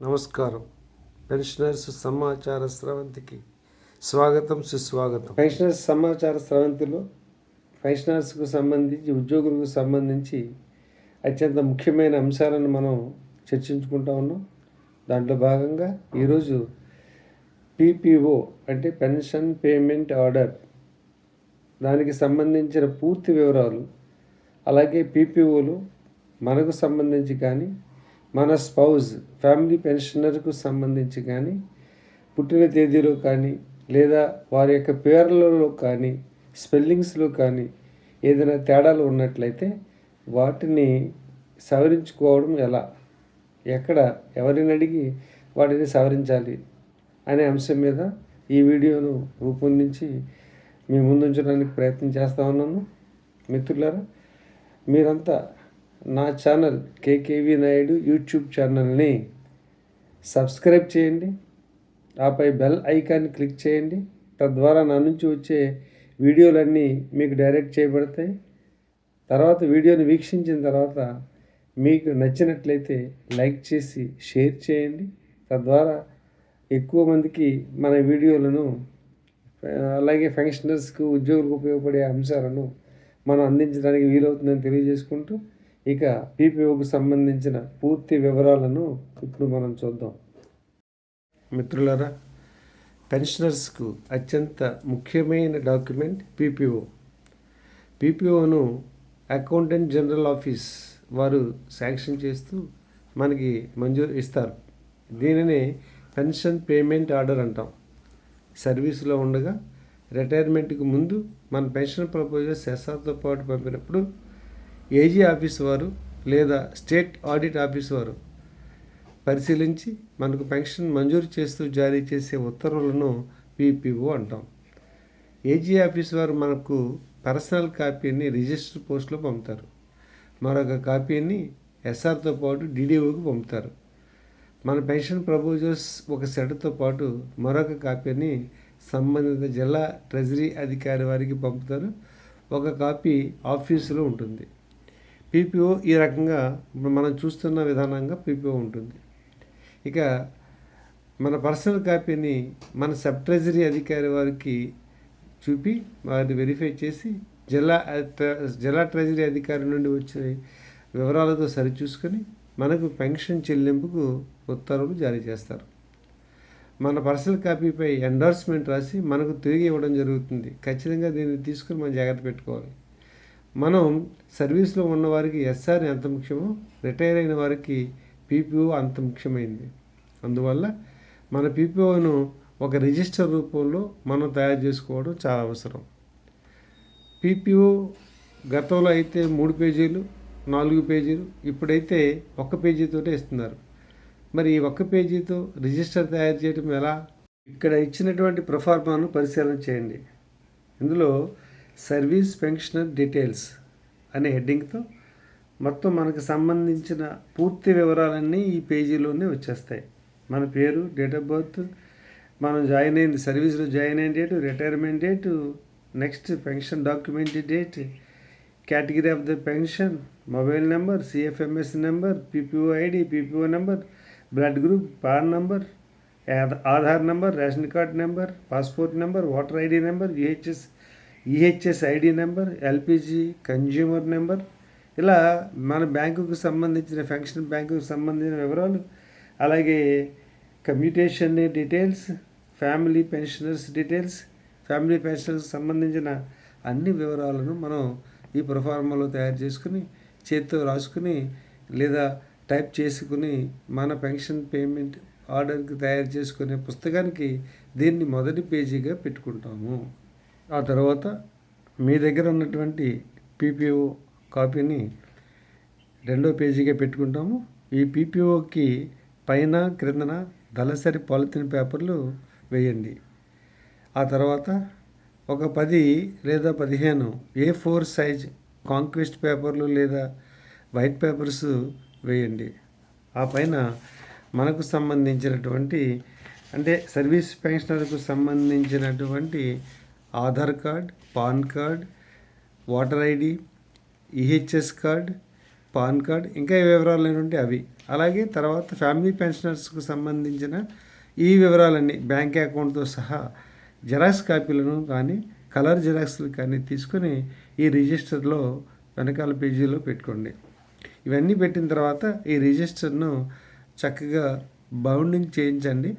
నమస్కారం. పెన్షనర్స్ సమాచార స్రవంతికి స్వాగతం సుస్వాగతం. పెన్షనర్స్ సమాచార స్రవంతిలో పెన్షనర్స్కు సంబంధించి ఉద్యోగులకు సంబంధించి అత్యంత ముఖ్యమైన అంశాలను మనం చర్చించుకుంటా ఉన్నాం. దాంట్లో భాగంగా ఈరోజు పీపీఓ అంటే పెన్షన్ పేమెంట్ ఆర్డర్ దానికి సంబంధించిన పూర్తి వివరాలు అలాగే పీపీఓలు మనకు సంబంధించి కానీ మన స్పౌజ్ ఫ్యామిలీ పెన్షనర్కు సంబంధించి కానీ పుట్టిన తేదీలో కానీ లేదా వారి యొక్క పేర్లలో కానీ స్పెల్లింగ్స్లో కానీ ఏదైనా తేడాలు ఉన్నట్లయితే వాటిని సవరించుకోవడం ఎలా ఎక్కడ ఎవరిని అడిగి వాటిని సవరించాలి అనే అంశం మీద ఈ వీడియోను రూపొందించి మీ ముందుంచడానికి ప్రయత్నం చేస్తూ ఉన్నాను. మిత్రులారా మీరంతా నా ఛానల్ కేకేవి నాయుడు యూట్యూబ్ ఛానల్ని సబ్స్క్రైబ్ చేయండి. ఆపై బెల్ ఐకాన్ క్లిక్ చేయండి. తద్వారా నా నుంచి వచ్చే వీడియోలన్నీ మీకు డైరెక్ట్ చేయబడతాయి. తర్వాత వీడియోని వీక్షించిన తర్వాత మీకు నచ్చినట్లయితే లైక్ చేసి షేర్ చేయండి. తద్వారా ఎక్కువ మందికి మన వీడియోలను అలాగే ఫంక్షనర్స్కు ఉద్యోగులకు ఉపయోగపడే అంశాలను మనం అందించడానికి వీలవుతుందని తెలియజేసుకుంటూ ఇక పీపీఓకు సంబంధించిన పూర్తి వివరాలను ఇప్పుడు మనం చూద్దాం. మిత్రులారా పెన్షనర్స్కు అత్యంత ముఖ్యమైన డాక్యుమెంట్ పీపీఓ. పీపీఓను అకౌంటెంట్ జనరల్ ఆఫీస్ వారు శాంక్షన్ చేస్తూ మనకి మంజూరు ఇస్తారు. దీనిని పెన్షన్ పేమెంట్ ఆర్డర్ అంటాం. సర్వీసులో ఉండగా రిటైర్మెంట్కి ముందు మన పెన్షన్ ప్రపోజల్ సెసార్తో పాటు పంపినప్పుడు ఏజీ ఆఫీస్ వారు లేదా స్టేట్ ఆడిట్ ఆఫీస్ వారు పరిశీలించి మనకు పెన్షన్ మంజూరు చేస్తూ జారీ చేసే ఉత్తర్వులను పీపీఓ అంటాం. ఏజీ ఆఫీస్ వారు మనకు పర్సనల్ కాపీని రిజిస్టర్ పోస్ట్లో పంపుతారు. మరొక కాపీని ఎస్ఆర్తో పాటు డీడీఓకి పంపుతారు. మన పెన్షన్ ప్రపోజల్స్ ఒక సెట్తో పాటు మరొక కాపీని సంబంధిత జిల్లా ట్రెజరీ అధికారి వారికి పంపుతారు. ఒక కాపీ ఆఫీసులో ఉంటుంది. పీపీఓ ఈ రకంగా ఇప్పుడు మనం చూస్తున్న విధానంగా పీపీఓ ఉంటుంది. ఇక మన పర్సనల్ కాపీని మన సబ్ ట్రెజరీ అధికారి వారికి చూపి వారిని వెరిఫై చేసి జిల్లా జిల్లా ట్రెజరీ అధికారి నుండి వచ్చే వివరాలతో సరిచూసుకొని మనకు పెన్షన్ చెల్లింపుకు ఉత్తర్వులు జారీ చేస్తారు. మన పర్సనల్ కాపీపై ఎండార్స్మెంట్ రాసి మనకు తిరిగి ఇవ్వడం జరుగుతుంది. ఖచ్చితంగా దీన్ని తీసుకుని మనం జాగ్రత్త పెట్టుకోవాలి. మనం సర్వీస్లో ఉన్నవారికి ఎస్ఆర్ ఎంత ముఖ్యమో రిటైర్ అయిన వారికి పీపీఓ అంత ముఖ్యమైంది. అందువల్ల మన పీపీఓను ఒక రిజిస్టర్ రూపంలో మనం తయారు చేసుకోవడం చాలా అవసరం. పీపీఓ గతంలో అయితే మూడు పేజీలు నాలుగు పేజీలు ఇప్పుడైతే ఒక్క పేజీతోనే ఇస్తున్నారు. మరి ఈ ఒక్క పేజీతో రిజిస్టర్ తయారు చేయడం ఎలా? ఇక్కడ ఇచ్చినటువంటి ప్రొఫార్మాను పరిశీలన చేయండి. ఇందులో సర్వీస్ పెన్షనర్ డీటెయిల్స్ అనే హెడ్డింగ్తో మొత్తం మనకు సంబంధించిన పూర్తి వివరాలన్నీ ఈ పేజీలోనే వచ్చేస్తాయి. మన పేరు డేట్ ఆఫ్ బర్త్ మనం జాయిన్ అయింది సర్వీస్లో జాయిన్ అయిన date retirement date next pension document date category of the pension mobile number CFMS number PPO ID PPO number blood group PAN number Aadhaar number ration card number passport number voter ID number VHS EHS ID number LPG consumer number ఇలా మన బ్యాంకుకు సంబంధించిన function బ్యాంకుకు సంబంధించిన వివరాలు అలాగే commutation details family pensioners details family pensioners సంబంధించిన అన్ని వివరాలను మనం ఈ ప్రొఫార్మాలో తయారు చేసుకుని చేత్తో రాసుకుని లేదా టైప్ చేసుకుని మన పెన్షన్ పేమెంట్ ఆర్డర్కి తయారు చేసుకునే పుస్తకానికి దీన్ని మొదటి పేజీగా పెట్టుకుంటాము. ఆ తర్వాత మీ దగ్గర ఉన్నటువంటి పీపీఓ కాపీని రెండో పేజీగా పెట్టుకుంటాము. ఈ పీపీఓకి పైన క్రిందన దళసరి పాలిథిన్ పేపర్లు వేయండి. ఆ తర్వాత ఒక పది లేదా పదిహేను ఏ ఫోర్ సైజ్ కాంక్వెస్ట్ పేపర్లు లేదా వైట్ పేపర్స్ వేయండి. ఆ పైన మనకు సంబంధించినటువంటి అంటే సర్వీస్ పెన్షనర్కు సంబంధించినటువంటి Aadhaar card PAN card voter ID EHS card PAN card ఇంకా ఏ వివరాలు ఉంటే అవి. అలాగే తర్వాత ఫ్యామిలీ పెన్షనర్స్కు సంబంధించిన ఈ వివరాలన్నీ బ్యాంక్ అకౌంట్తో సహా జెరాక్స్ కాపీలను కానీ కలర్ జిరాక్స్లు కానీ తీసుకొని ఈ రిజిస్టర్లో వెనకాల పేజీలో పెట్టుకోండి. ఇవన్నీ పెట్టిన తర్వాత ఈ రిజిస్టర్ను చక్కగా బౌండింగ్ చేయించండి.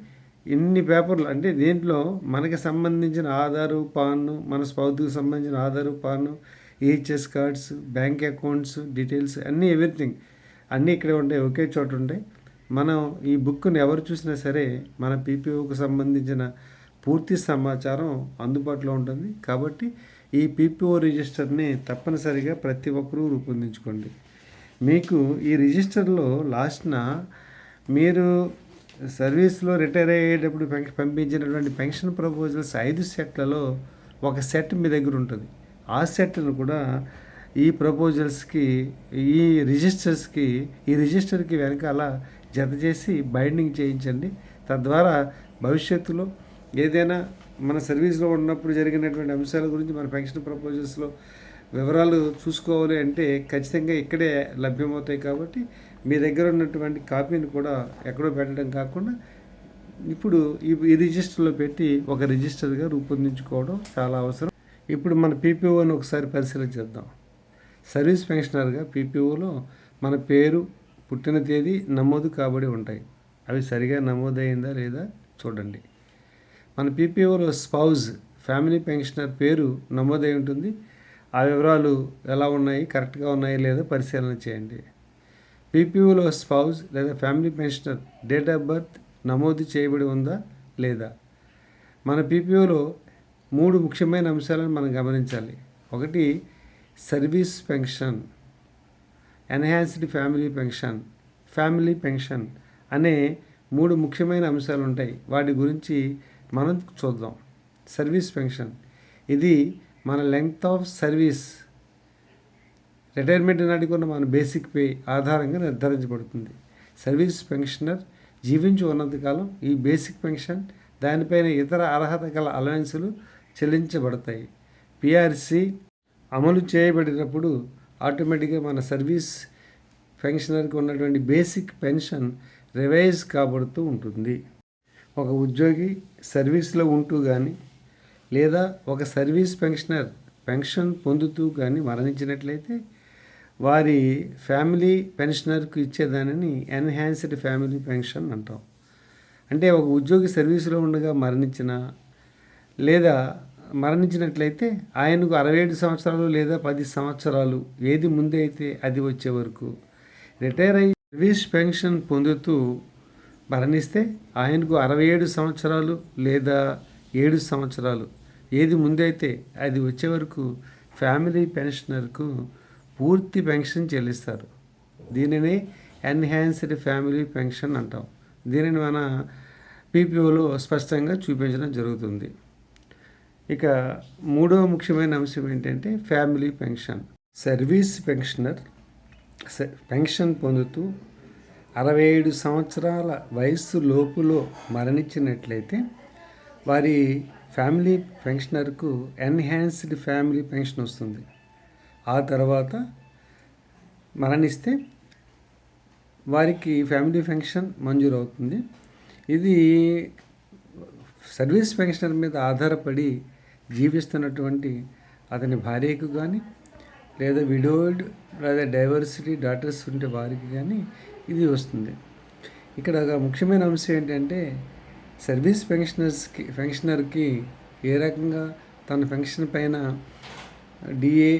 ఇన్ని పేపర్లు అంటే దీంట్లో మనకి సంబంధించిన ఆధారు పాను మన స్పౌత్కి సంబంధించిన Aadhaar PAN EHS cards bank accounts details అన్నీ ఎవ్రీథింగ్ అన్నీ ఇక్కడే ఉంటాయి ఒకే చోట ఉంటాయి. మనం ఈ బుక్ని ఎవరు చూసినా సరే మన పీపీఓకి సంబంధించిన పూర్తి సమాచారం అందుబాటులో ఉంటుంది. కాబట్టి ఈ పీపీఓ రిజిస్టర్ని తప్పనిసరిగా ప్రతి ఒక్కరూ రూపొందించుకోండి. మీకు ఈ రిజిస్టర్లో లాస్ట్న మీరు సర్వీస్లో రిటైర్ అయ్యేటప్పుడు పంపించినటువంటి పెన్షన్ ప్రపోజల్స్ ఐదు సెట్లలో ఒక సెట్ మీ దగ్గర ఉంటుంది. ఆ సెట్ను కూడా ఈ ప్రపోజల్స్కి ఈ రిజిస్టర్స్కి ఈ రిజిస్టర్కి వెనకాల జత చేసి బైండింగ్ చేయించండి. తద్వారా భవిష్యత్తులో ఏదైనా మన సర్వీస్లో ఉన్నప్పుడు జరిగినటువంటి అంశాల గురించి మన పెన్షన్ ప్రపోజల్స్లో వివరాలు చూసుకోవాలి అంటే ఖచ్చితంగా ఇక్కడే లభ్యమవుతాయి కాబట్టి మీ దగ్గర ఉన్నటువంటి కాపీని కూడా ఎక్కడో పెట్టడం కాకుండా ఇప్పుడు ఈ ఈ రిజిస్టర్లో పెట్టి ఒక రిజిస్టర్గా రూపొందించుకోవడం చాలా అవసరం. ఇప్పుడు మన పీపీఓని ఒకసారి పరిశీలన చేద్దాం. సర్వీస్ పెన్షనర్గా పీపీఓలో మన పేరు పుట్టిన తేదీ నమోదు కాబడి ఉంటాయి. అవి సరిగా నమోదైందా లేదా చూడండి. మన పీపీఓలో స్పౌజ్ ఫ్యామిలీ పెన్షనర్ పేరు నమోదై ఉంటుంది. ఆ వివరాలు ఎలా ఉన్నాయి కరెక్ట్గా ఉన్నాయి లేదా పరిశీలన చేయండి. పీపీఓలో స్పౌజ్ లేదా family pensioner date of birth నమోదు చేయబడి ఉందా లేదా? మన పీపీఓలో మూడు ముఖ్యమైన అంశాలను మనం గమనించాలి. ఒకటి service pension enhanced family pension family pension అనే మూడు ముఖ్యమైన అంశాలు ఉంటాయి. వాటి గురించి మనం చూద్దాం. సర్వీస్ పెన్షన్ ఇది మన లెంగ్త్ ఆఫ్ సర్వీస్ రిటైర్మెంట్ నాటికి ఉన్న మన బేసిక్ పే ఆధారంగా నిర్ధారించబడుతుంది. సర్వీస్ పెన్షనర్ జీవించి ఉన్నంతకాలం ఈ బేసిక్ పెన్షన్ దానిపైన ఇతర అర్హత గల అలవెన్సులు చెల్లించబడతాయి. పిఆర్సి అమలు చేయబడినప్పుడు ఆటోమేటిక్గా మన సర్వీస్ పెన్షనర్కి ఉన్నటువంటి బేసిక్ పెన్షన్ రివైజ్ కాబడుతూ ఉంటుంది. ఒక ఉద్యోగి సర్వీస్లో ఉంటూ కానీ లేదా ఒక సర్వీస్ పెన్షనర్ పెన్షన్ పొందుతూ కానీ మరణించినట్లయితే వారి ఫ్యామిలీ పెన్షనర్కు ఇచ్చేదానిని ఎన్హాన్స్డ్ ఫ్యామిలీ పెన్షన్ అంటాం. అంటే ఒక ఉద్యోగి సర్వీసులో ఉండగా మరణించిన లేదా మరణించినట్లయితే ఆయనకు అరవై ఏడు సంవత్సరాలు లేదా పది సంవత్సరాలు ఏది ముందే అయితే అది వచ్చే వరకు. రిటైర్ అయ్యి సర్వీస్ పెన్షన్ పొందుతూ మరణిస్తే ఆయనకు అరవై ఏడు సంవత్సరాలు లేదా ఏడు సంవత్సరాలు ఏది ముందైతే అది వచ్చే వరకు ఫ్యామిలీ పెన్షనర్కు పూర్తి పెన్షన్ చెల్లిస్తారు. దీనిని ఎన్హాన్స్డ్ ఫ్యామిలీ పెన్షన్ అంటాం. దీనిని మన పీపీఓలో స్పష్టంగా చూపించడం జరుగుతుంది. ఇక మూడవ ముఖ్యమైన అంశం ఏంటంటే family pension. Service pensioner pension పొందుతూ అరవై ఏడు సంవత్సరాల వయస్సు లోపులో మరణించినట్లయితే వారి ఫ్యామిలీ పెన్షనర్కు ఎన్హాన్స్డ్ ఫ్యామిలీ పెన్షన్ వస్తుంది. ఆ తర్వాత మరణిస్తే వారికి ఫ్యామిలీ పెన్షన్ మంజూరు అవుతుంది ఇది సర్వీస్ పెన్షనర్ మీద ఆధారపడి జీవిస్తున్నటువంటి అతని భార్యకు కానీ లేదా విడోల్డ్ లేదా డైవర్సిటీ డాటర్స్ ఉంటే వారికి కానీ ఇది వస్తుంది. ఇక్కడ ఒక ముఖ్యమైన అంశం ఏంటంటే సర్వీస్ పెన్షనర్స్కి పెన్షనర్కి ఏ రకంగా తన పెన్షన్ పైన డిఏ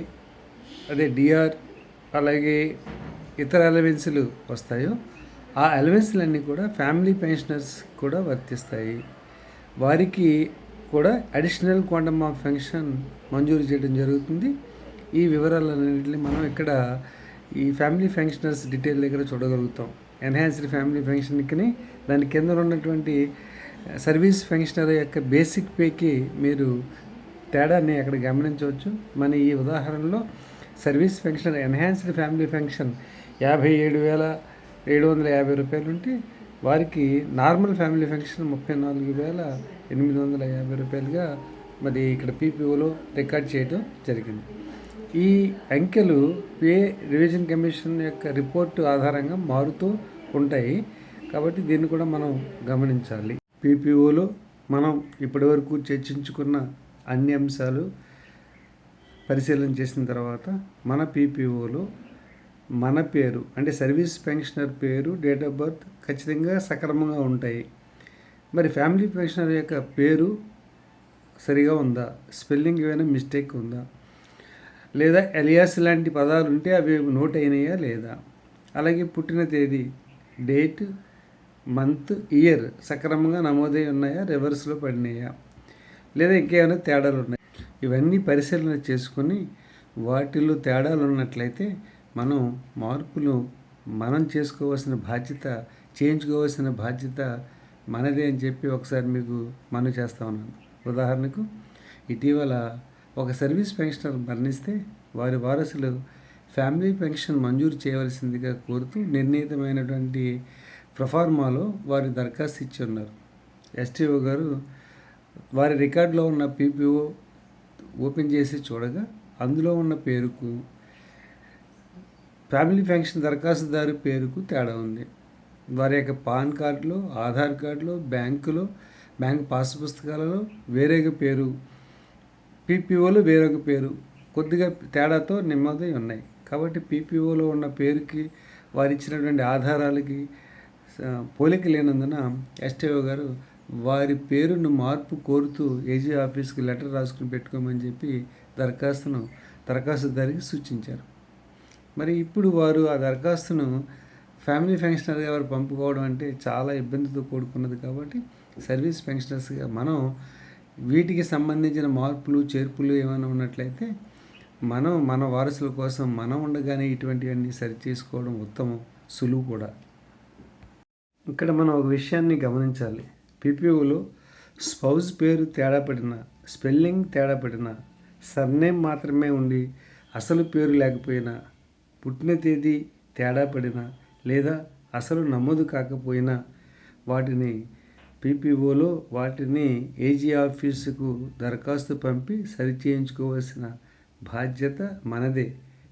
అదే డిఆర్ అలాగే ఇతర అలవెన్సులు వస్తాయో ఆ అలవెన్సులన్నీ కూడా ఫ్యామిలీ పెన్షనర్స్ కూడా వర్తిస్తాయి. వారికి కూడా అడిషనల్ క్వాంటమ్ ఆఫ్ ఫంక్షన్ మంజూరు చేయడం జరుగుతుంది. ఈ వివరాలన్నింటినీ మనం ఇక్కడ ఈ ఫ్యామిలీ ఫంక్షనర్స్ డీటెయిల్ దగ్గర చూడగలుగుతాం. ఎన్హాన్స్డ్ ఫ్యామిలీ ఫంక్షన్కి దాని కింద ఉన్నటువంటి సర్వీస్ ఫంక్షనర్ యొక్క బేసిక్ పేకి మీరు తేడాన్ని అక్కడ గమనించవచ్చు. మన ఈ ఉదాహరణలో service function enhanced family function యాభై ఏడు వేల ఏడు వందల యాభై రూపాయలు ఉంటే వారికి నార్మల్ ఫ్యామిలీ ఫంక్షన్ ముప్పై నాలుగు వేల ఎనిమిది వందల యాభై రూపాయలుగా మరి ఇక్కడ పీపీఓలో రికార్డ్ చేయడం జరిగింది. ఈ అంకెలు పే రివిజన్ కమిషన్ యొక్క రిపోర్టు ఆధారంగా మారుతూ ఉంటాయి. కాబట్టి దీన్ని కూడా మనం గమనించాలి. పీపీఓలో మనం ఇప్పటివరకు చర్చించుకున్న అన్ని అంశాలు పరిశీలన చేసిన తర్వాత మన పీపీఓలో మన పేరు అంటే సర్వీస్ పెన్షనర్ పేరు డేట్ ఆఫ్ బర్త్ ఖచ్చితంగా సక్రమంగా ఉంటాయి. మరి ఫ్యామిలీ పెన్షనర్ యొక్క పేరు సరిగా ఉందా? స్పెల్లింగ్ ఏమైనా మిస్టేక్ ఉందా? లేదా ఎలియాస్ లాంటి పదాలు ఉంటే అవి నోట్ అయినాయా లేదా? అలాగే పుట్టిన తేదీ డేట్ మంత్ ఇయర్ సక్రమంగా నమోదై ఉన్నాయా? రివర్స్లో పడినాయా? లేదా ఇంకేమైనా తేడాలు ఉన్నాయి? ఇవన్నీ పరిశీలన చేసుకొని వాటిలో తేడాలు ఉన్నట్లయితే మనం మార్పులు మనం చేసుకోవాల్సిన బాధ్యత చేయించుకోవాల్సిన బాధ్యత మనదే అని చెప్పి ఒకసారి మీకు మనం చేస్తా ఉన్నాను. ఉదాహరణకు ఇటీవల ఒక సర్వీస్ పెన్షనర్ మరణిస్తే వారి వారసులు ఫ్యామిలీ పెన్షన్ మంజూరు చేయవలసిందిగా కోరుతూ నిర్ణీతమైనటువంటి ప్రొఫార్మాలో వారి దరఖాస్తు ఇచ్చి ఉన్నారు. ఎస్టీఓ గారు వారి రికార్డులో ఉన్న పీపీఓ ఓపెన్ చేసి చూడగా అందులో ఉన్న పేరుకు ఫ్యామిలీ పెన్షన్ దరఖాస్తుదారు పేరుకు తేడా ఉంది. వారి యొక్క పాన్ కార్డులో ఆధార్ కార్డులో బ్యాంకులో బ్యాంక్ పాస్ పుస్తకాలలో వేరేగా పేరు పీపీఓలో వేరొక పేరు కొద్దిగా తేడాతో నెమ్మది ఉన్నాయి. కాబట్టి పీపీఓలో ఉన్న పేరుకి వారు ఇచ్చినటువంటి ఆధారాలకి పోలిక లేనందున ఎస్టీఓ గారు వారి పేరును మార్పు కోరుతూ ఏజీ ఆఫీస్కి లెటర్ రాసుకుని పెట్టుకోమని చెప్పి దరఖాస్తును దరఖాస్తుదారికి సూచించారు. మరి ఇప్పుడు వారు ఆ దరఖాస్తును ఫ్యామిలీ పెన్షనర్గా వారు పంపుకోవడం అంటే చాలా ఇబ్బందితో కూడుకున్నది కాబట్టి సర్వీస్ పెన్షనర్స్గా మనం వీటికి సంబంధించిన మార్పులు చేర్పులు ఏమైనా ఉన్నట్లయితే మనం మన వారసుల కోసం మనం ఉండగానే ఇటువంటివన్నీ సరి చేసుకోవడం ఉత్తమం సులువు కూడా. ఇక్కడ మనం ఒక విషయాన్ని గమనించాలి. పీపీఓలో స్పౌజ్ పేరు తేడా పడిన స్పెల్లింగ్ తేడా పడిన సర్నేమ్ మాత్రమే ఉండి అసలు పేరు లేకపోయినా పుట్టిన తేదీ తేడా పడిన లేదా అసలు నమోదు కాకపోయినా వాటిని పీపీఓలో వాటిని ఏజీ ఆఫీసుకు దరఖాస్తు పంపి సరిచేయించుకోవాల్సిన బాధ్యత మనదే.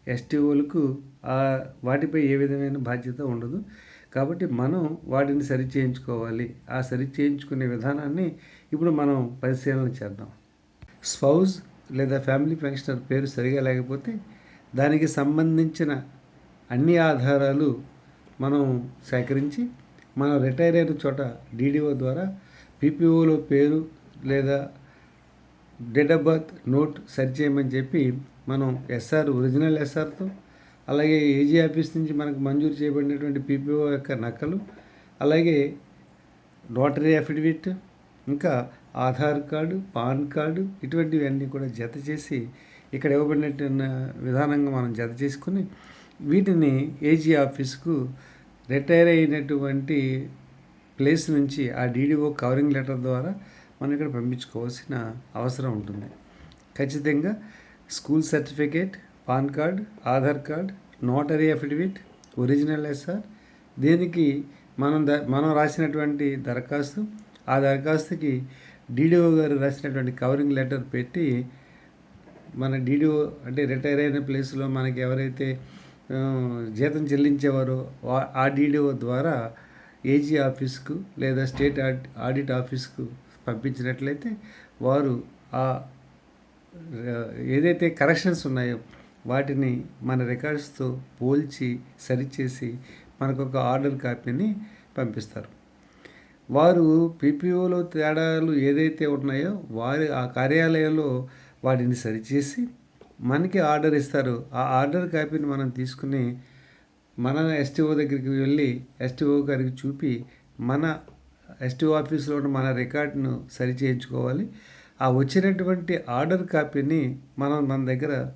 ఎస్టీఓలకు వాటిపై ఏ విధమైన బాధ్యత ఉండదు. కాబట్టి మనం వాటిని సరి చేయించుకోవాలి. ఆ సరి చేయించుకునే విధానాన్ని ఇప్పుడు మనం పరిశీలన చేద్దాం. స్పౌజ్ లేదా ఫ్యామిలీ పెన్షనర్ పేరు సరిగా లేకపోతే దానికి సంబంధించిన అన్ని ఆధారాలు మనం సేకరించి మనం రిటైర్ అయిన చోట డీడీఓ ద్వారా పీపీఓలో పేరు లేదా డేట్ ఆఫ్ బర్త్ నోట్ సరి చేయమని చెప్పి మనం ఎస్ఆర్ ఒరిజినల్ ఎస్ఆర్తో అలాగే ఏజీ ఆఫీస్ నుంచి మనకు మంజూరు చేయబడినటువంటి పీపీఓ యొక్క నకలు అలాగే నోటరీ అఫిడవిట్ ఇంకా ఆధార్ కార్డు పాన్ కార్డు ఇటువంటివన్నీ కూడా జత చేసి ఇక్కడ ఇవ్వబడినట్టు విధానంగా మనం జత చేసుకుని వీటిని ఏజీ ఆఫీస్కు రిటైర్ అయినటువంటి ప్లేస్ నుంచి ఆ డీడీఓ కవరింగ్ లెటర్ ద్వారా మనం ఇక్కడ పంపించుకోవాల్సిన అవసరం ఉంటుంది. ఖచ్చితంగా school certificate PAN card Aadhaar card notary affidavit original SR. దీనికి మనం ద మనం రాసినటువంటి దరఖాస్తు ఆ దరఖాస్తుకి డీడీఓ గారు రాసినటువంటి కవరింగ్ లెటర్ పెట్టి మన డీడీఓ అంటే రిటైర్ అయిన ప్లేస్లో మనకి ఎవరైతే జీతం చెల్లించేవారో ఆ డీడీఓ ద్వారా ఏజీ ఆఫీస్కు లేదా స్టేట్ ఆడిట్ ఆఫీస్కు పంపించినట్లయితే వారు ఆ ఏదైతే కరెక్షన్స్ ఉన్నాయో వాటిని మన రికార్డ్స్తో పోల్చి సరిచేసి మనకు ఒక ఆర్డర్ కాపీని పంపిస్తారు. వారు పీపీఓలో తేడాలు ఏదైతే ఉన్నాయో వారి ఆ కార్యాలయంలో వాటిని సరిచేసి మనకి ఆర్డర్ ఇస్తారు. ఆ ఆర్డర్ కాపీని మనం తీసుకుని మన ఎస్టీఓ దగ్గరికి వెళ్ళి ఎస్టీఓ గారికి చూపి మన ఎస్టీఓ ఆఫీస్లో ఉన్న మన రికార్డును సరి చేయించుకోవాలి ఆ వచ్చినటువంటి ఆర్డర్ కాపీని మనం మన దగ్గర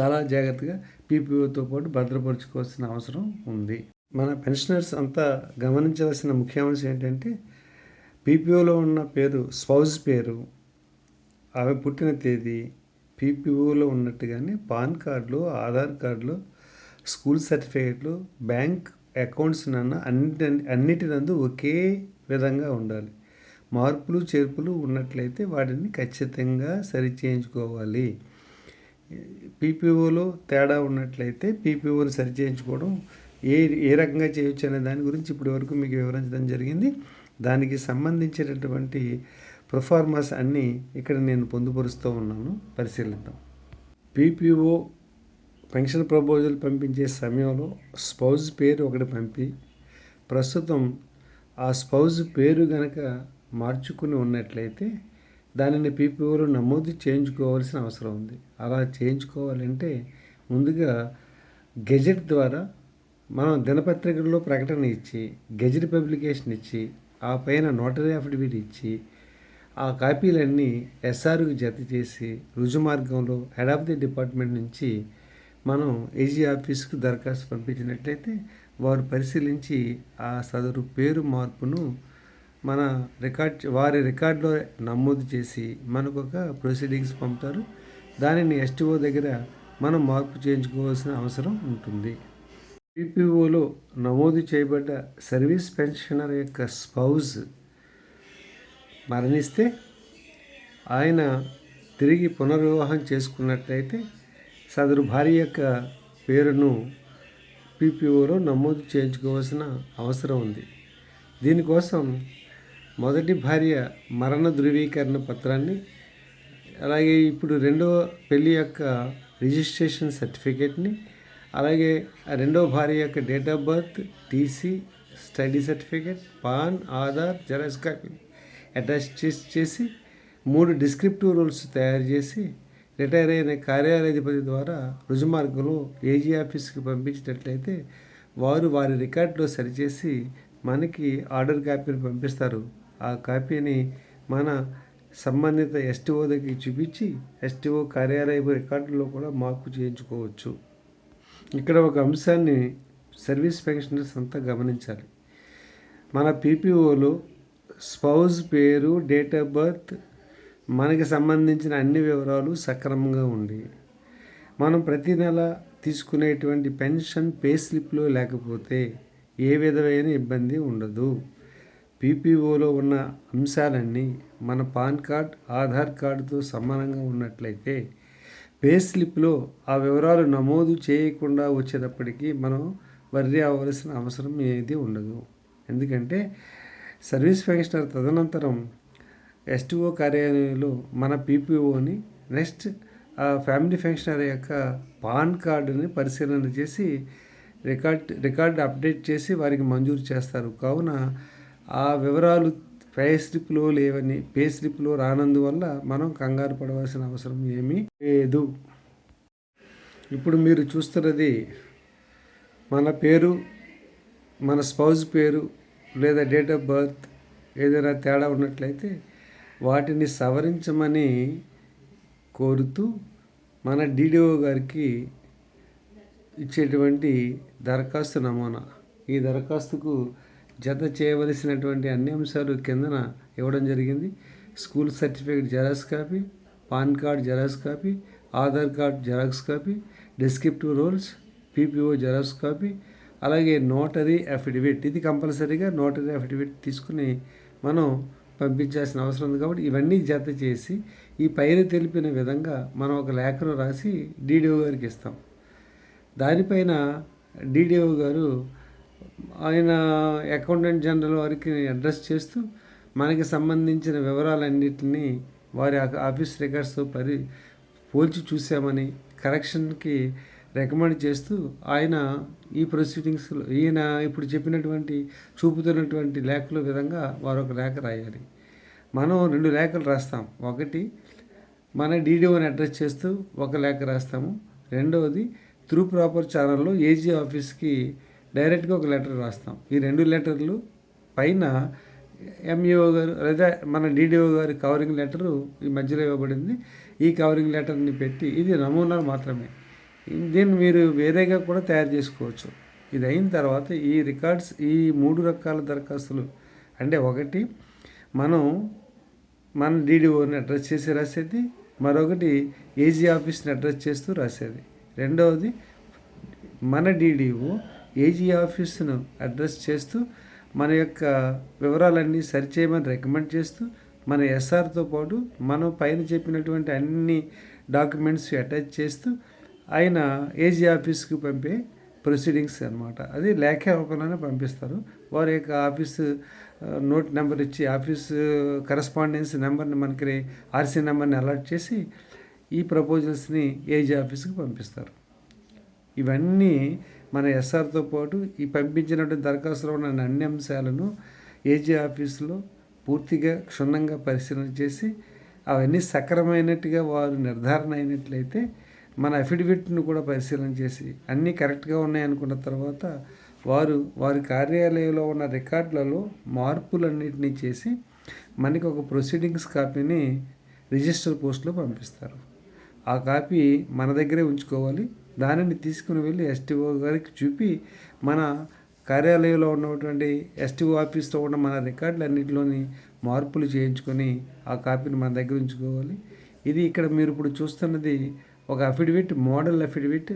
చాలా జాగ్రత్తగా పీపీఓతో పాటు భద్రపరచుకోవాల్సిన అవసరం ఉంది. మన పెన్షనర్స్ అంతా గమనించవలసిన ముఖ్య అంశం ఏంటంటే పీపీఓలో ఉన్న పేరు స్పౌజ్ పేరు ఆమె పుట్టిన తేదీ పీపీఓలో ఉన్నట్టుగానే పాన్ కార్డులు ఆధార్ కార్డులు స్కూల్ సర్టిఫికేట్లు బ్యాంక్ అకౌంట్స్ నన్న అన్నిటి అన్నిటినందు ఒకే విధంగా ఉండాలి. మార్పులు చేర్పులు ఉన్నట్లయితే వాటిని ఖచ్చితంగా సరి చేయించుకోవాలి. పీపీఓలో తేడా ఉన్నట్లయితే పీపీఓని సరి చేయించుకోవడం ఏ ఏ రకంగా చేయొచ్చు అనే దాని గురించి ఇప్పటి వరకు మీకు వివరించడం జరిగింది. దానికి సంబంధించినటువంటి ప్రొఫార్మర్స్ అన్నీ ఇక్కడ నేను పొందుపరుస్తూ ఉన్నాను. పరిశీలిద్దాం. పీపీఓ పెన్షన్ ప్రపోజల్ పంపించే సమయంలో స్పౌజ్ పేరు ఒకటి పంపి ప్రస్తుతం ఆ స్పౌజ్ పేరు గనక మార్చుకుని ఉన్నట్లయితే దానిని పీపీఓలో నమోదు చేయించుకోవాల్సిన అవసరం ఉంది. అలా చేయించుకోవాలంటే ముందుగా గెజెట్ ద్వారా మనం దినపత్రికల్లో ప్రకటన ఇచ్చి గెజెట్ పబ్లికేషన్ ఇచ్చి ఆ పైన నోటరీ అఫిడవిట్ ఇచ్చి ఆ కాపీలన్నీ ఎస్ఆర్కి జత చేసి రుజుమార్గంలో హెడ్ ఆఫ్ ది డిపార్ట్మెంట్ నుంచి మనం ఏజీ ఆఫీస్కి దరఖాస్తు పంపించినట్లయితే వారు పరిశీలించి ఆ సదరు పేరు మార్పును మన రికార్డ్ వారి రికార్డులో నమోదు చేసి మనకు ఒక ప్రొసీడింగ్స్ పంపుతారు. దానిని ఎస్టీఓ దగ్గర మనం మార్పు చేయించుకోవాల్సిన అవసరం ఉంటుంది. పీపీఓలో నమోదు చేయబడ్డ సర్వీస్ పెన్షనర్ యొక్క స్పౌజ్ మరణిస్తే ఆయన తిరిగి పునర్వివాహం చేసుకున్నట్లయితే సదరు భార్య యొక్క పేరును పీపీఓలో నమోదు చేయించుకోవాల్సిన అవసరం ఉంది. దీనికోసం మొదటి భార్య మరణ ధృవీకరణ పత్రాన్ని అలాగే ఇప్పుడు రెండవ పెళ్ళి యొక్క రిజిస్ట్రేషన్ సర్టిఫికేట్ని అలాగే ఆ రెండవ భార్య యొక్క date of birth TC study certificate PAN Aadhaar xerox copy attach చేసి చేసి మూడు డిస్క్రిప్టివ్ రూల్స్ తయారు చేసి రిటైర్ అయిన కార్యాలయాధిపతి ద్వారా రుజుమార్గంలో ఏజీ ఆఫీస్కి పంపించినట్లయితే వారు వారి రికార్డులో సరిచేసి మనకి ఆర్డర్ కాపీని పంపిస్తారు. ఆ కాపీని మన సంబంధిత ఎస్టీఓ దగ్గరికి చూపించి ఎస్టీఓ కార్యాలయ రికార్డులో కూడా మార్పు చేయించుకోవచ్చు. ఇక్కడ ఒక అంశాన్ని సర్వీస్ పెన్షనర్స్ అంతా గమనించాలి. మన పీపీఓలో స్పౌజ్ పేరు డేట్ ఆఫ్ బర్త్ మనకి సంబంధించిన అన్ని వివరాలు సక్రమంగా ఉండి మనం ప్రతి నెల తీసుకునేటువంటి పెన్షన్ పే స్లిప్లో లేకపోతే ఏ విధమైన ఇబ్బంది ఉండదు. పీపీఓలో ఉన్న అంశాలన్నీ మన పాన్ కార్డ్ ఆధార్ కార్డుతో సమానంగా ఉన్నట్లయితే పే స్లిప్లో ఆ వివరాలు నమోదు చేయకుండా వచ్చేటప్పటికీ మనం వర్రీ అవ్వాల్సిన అవసరం ఏది ఉండదు. ఎందుకంటే సర్వీస్ పెన్షనర్ తదనంతరం ఎస్టీఓ కార్యాలయంలో మన పీపీఓని నెక్స్ట్ ఆ ఫ్యామిలీ పెన్షనర్ యొక్క పాన్ కార్డుని పరిశీలన చేసి రికార్డ్ రికార్డ్ అప్డేట్ చేసి వారికి మంజూరు చేస్తారు. కావున ఆ వివరాలు పే స్లిప్లో లేవని పే స్లిప్లో రానందువల్ల మనం కంగారు పడవలసిన అవసరం ఏమీ లేదు. ఇప్పుడు మీరు చూస్తున్నది మన పేరు మన స్పౌజ్ పేరు లేదా డేట్ ఆఫ్ బర్త్ ఏదైనా తేడా ఉన్నట్లయితే వాటిని సవరించమని కోరుతూ మన డీడీఓ గారికి ఇచ్చేటువంటి దరఖాస్తు నమూనా. ఈ దరఖాస్తుకు జత చేయవలసినటువంటి అన్ని అంశాలు కిందన ఇవ్వడం జరిగింది. School certificate xerox copy PAN card xerox copy Aadhaar card xerox copy descriptive rolls PPO xerox copy అలాగే నోటరీ అఫిడవిట్. ఇది కంపల్సరీగా నోటరీ అఫిడవిట్ తీసుకుని మనం పంపించాల్సిన అవసరం ఉంది కాబట్టి ఇవన్నీ జత చేసి ఈ పైన తెలిపిన విధంగా మనం ఒక లేఖను రాసి డీడీఓ గారికి ఇస్తాం. దానిపైన డీడీఓ గారు ఆయన అకౌంటెంట్ జనరల్ వారికి అడ్రస్ చేస్తూ మనకి సంబంధించిన వివరాలన్నింటినీ వారి ఆఫీస్ రికార్డ్స్తో పరి పోల్చి చూసామని కరెక్షన్కి రికమెండ్ చేస్తూ ఆయన ఈ ప్రొసీడింగ్స్లో ఈయన ఇప్పుడు చెప్పినటువంటి చూపుతున్నటువంటి లేఖల విధంగా వారు ఒక లేఖ రాయాలి. మనం రెండు లేఖలు రాస్తాం. ఒకటి మన డీడీఓని అడ్రస్ చేస్తూ ఒక లేఖ రాస్తాము. రెండవది త్రూ ప్రాపర్ ఛానల్లో ఏజీ ఆఫీస్కి డైరెక్ట్గా ఒక లెటర్ రాస్తాం. ఈ రెండు లెటర్లు పైన ఎంఈఓ గారు లేదా మన డీడీఓ గారి కవరింగ్ లెటరు ఈ మధ్యలో ఇవ్వబడింది. ఈ కవరింగ్ లెటర్ని పెట్టి ఇది నమూనాలు మాత్రమే. దీన్ని మీరు వేరేగా కూడా తయారు చేసుకోవచ్చు. ఇది అయిన తర్వాత ఈ రికార్డ్స్ ఈ మూడు రకాల దరఖాస్తులు అంటే ఒకటి మనం మన డీడీఓని అడ్రస్ చేసి రాసేది మరొకటి ఏజీ ఆఫీస్ని అడ్రస్ చేస్తూ రాసేది. రెండవది మన డీడీఓ ఏజీ ఆఫీస్ను అడ్రస్ చేస్తూ మన యొక్క వివరాలన్నీ సరిచేయమని రికమెండ్ చేస్తూ మన ఎస్ఆర్తో పాటు మనం పైన చెప్పినటువంటి అన్ని డాక్యుమెంట్స్ అటాచ్ చేస్తూ ఆయన ఏజీ ఆఫీస్కి పంపే ప్రొసీడింగ్స్ అన్నమాట. అది లేఖ రూపంలోనే పంపిస్తారు. వారి యొక్క ఆఫీసు నోట్ నెంబర్ ఇచ్చి ఆఫీసు కరస్పాండెన్స్ నెంబర్ని మనకి ఆర్సీ నెంబర్ని అలర్ట్ చేసి ఈ ప్రపోజల్స్ని ఏజీ ఆఫీస్కి పంపిస్తారు. ఇవన్నీ మన ఎస్ఆర్తో పాటు ఈ పంపించినటువంటి దరఖాస్తులో ఉన్న అన్ని అంశాలను ఏజీ ఆఫీసులో పూర్తిగా క్షుణ్ణంగా పరిశీలన చేసి అవన్నీ సక్రమైనట్టుగా వారు నిర్ధారణ అయినట్లయితే మన అఫిడవిట్ను కూడా పరిశీలన చేసి అన్నీ కరెక్ట్గా ఉన్నాయనుకున్న తర్వాత వారు వారి కార్యాలయంలో ఉన్న రికార్డులలో మార్పులన్నింటినీ చేసి మనకి ఒక ప్రొసీడింగ్స్ కాపీని రిజిస్టర్ పోస్ట్లో పంపిస్తారు. ఆ కాపీ మన దగ్గరే ఉంచుకోవాలి. దానిని తీసుకుని వెళ్ళి ఎస్టీఓ గారికి చూపి మన కార్యాలయంలో ఉన్నటువంటి ఎస్టీఓ ఆఫీస్లో ఉన్న మన రికార్డులన్నింటిలోని మార్పులు చేయించుకొని ఆ కాపీని మన దగ్గర ఉంచుకోవాలి. ఇది ఇక్కడ మీరు ఇప్పుడు చూస్తున్నది ఒక అఫిడవిట్ మోడల్ అఫిడవిట్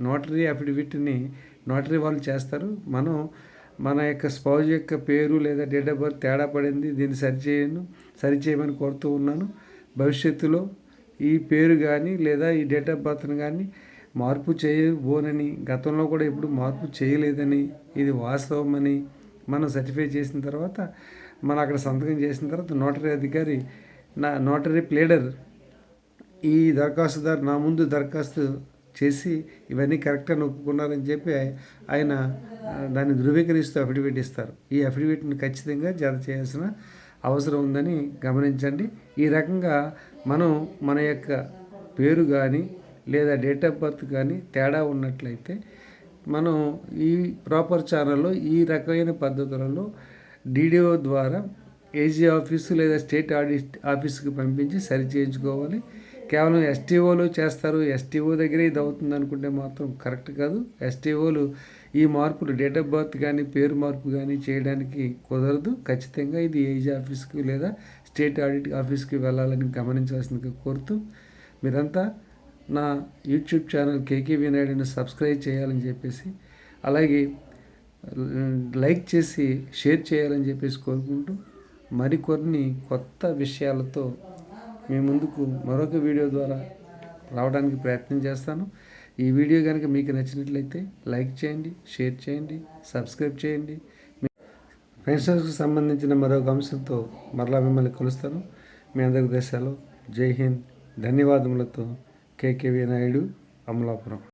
నోటరీ అఫిడవిట్ని నోటరీ వాళ్ళు చేస్తారు. మనం మన యొక్క స్పౌజ్ యొక్క పేరు లేదా డేట్ ఆఫ్ బర్త్ తేడా పడింది దీన్ని సరిచేయను సరిచేయమని కోరుతూ ఉన్నాను. భవిష్యత్తులో ఈ పేరు కానీ లేదా ఈ డేట్ ఆఫ్ బర్త్ని కానీ మార్పు చేయబోనని గతంలో కూడా ఎప్పుడు మార్పు చేయలేదని ఇది వాస్తవమని మనం సర్టిఫై చేసిన తర్వాత మనం అక్కడ సంతకం చేసిన తర్వాత నోటరీ అధికారి నా నోటరీ ప్లేడర్ ఈ దరఖాస్తుదారు నా ముందు దరఖాస్తు చేసి ఇవన్నీ కరెక్ట్ అని ఒప్పుకున్నారని చెప్పి ఆయన దాన్ని ధృవీకరిస్తూ అఫిడవిట్ ఇస్తారు. ఈ అఫిడవిట్ని ఖచ్చితంగా జత చేయాల్సిన అవసరం ఉందని గమనించండి. ఈ రకంగా మనం మన యొక్క పేరు కానీ లేదా డేట్ ఆఫ్ బర్త్ కానీ తేడా ఉన్నట్లయితే మనం ఈ ప్రాపర్ ఛానల్లో ఈ రకమైన పద్ధతులలో డీడీఓ ద్వారా ఏజీ ఆఫీసు లేదా స్టేట్ ఆడిట్ ఆఫీస్కి పంపించి సరి చేయించుకోవాలి. కేవలం ఎస్టీఓలు చేస్తారు. ఎస్టీఓ దగ్గరే ఇది అవుతుంది అనుకుంటే మాత్రం కరెక్ట్ కాదు. ఎస్టీఓలు ఈ మార్పులు డేట్ ఆఫ్ బర్త్ కానీ పేరు మార్పు కానీ చేయడానికి కుదరదు. ఖచ్చితంగా ఇది ఏజ్ ఆఫీస్కి లేదా స్టేట్ ఆడిట్ ఆఫీస్కి వెళ్ళాలని గమనించాల్సిందిగా కోరుతూ మీరంతా నా యూట్యూబ్ ఛానల్ కేకే వినాయుడిని సబ్స్క్రైబ్ చేయాలని చెప్పేసి అలాగే లైక్ చేసి షేర్ చేయాలని చెప్పేసి కోరుకుంటూ మరికొన్ని కొత్త విషయాలతో మీ ముందుకు మరొక వీడియో ద్వారా రావడానికి ప్రయత్నం చేస్తాను. ఈ వీడియో కనుక మీకు నచ్చినట్లయితే లైక్ చేయండి షేర్ చేయండి సబ్స్క్రైబ్ చేయండి. పెన్షన్స్కి సంబంధించిన మరొక అంశంతో మరలా మిమ్మల్ని కలుస్తాను. మీ అందరి దేశాలు జై హింద్. ధన్యవాదములతో కేకేవి నాయుడు అమలాపురం.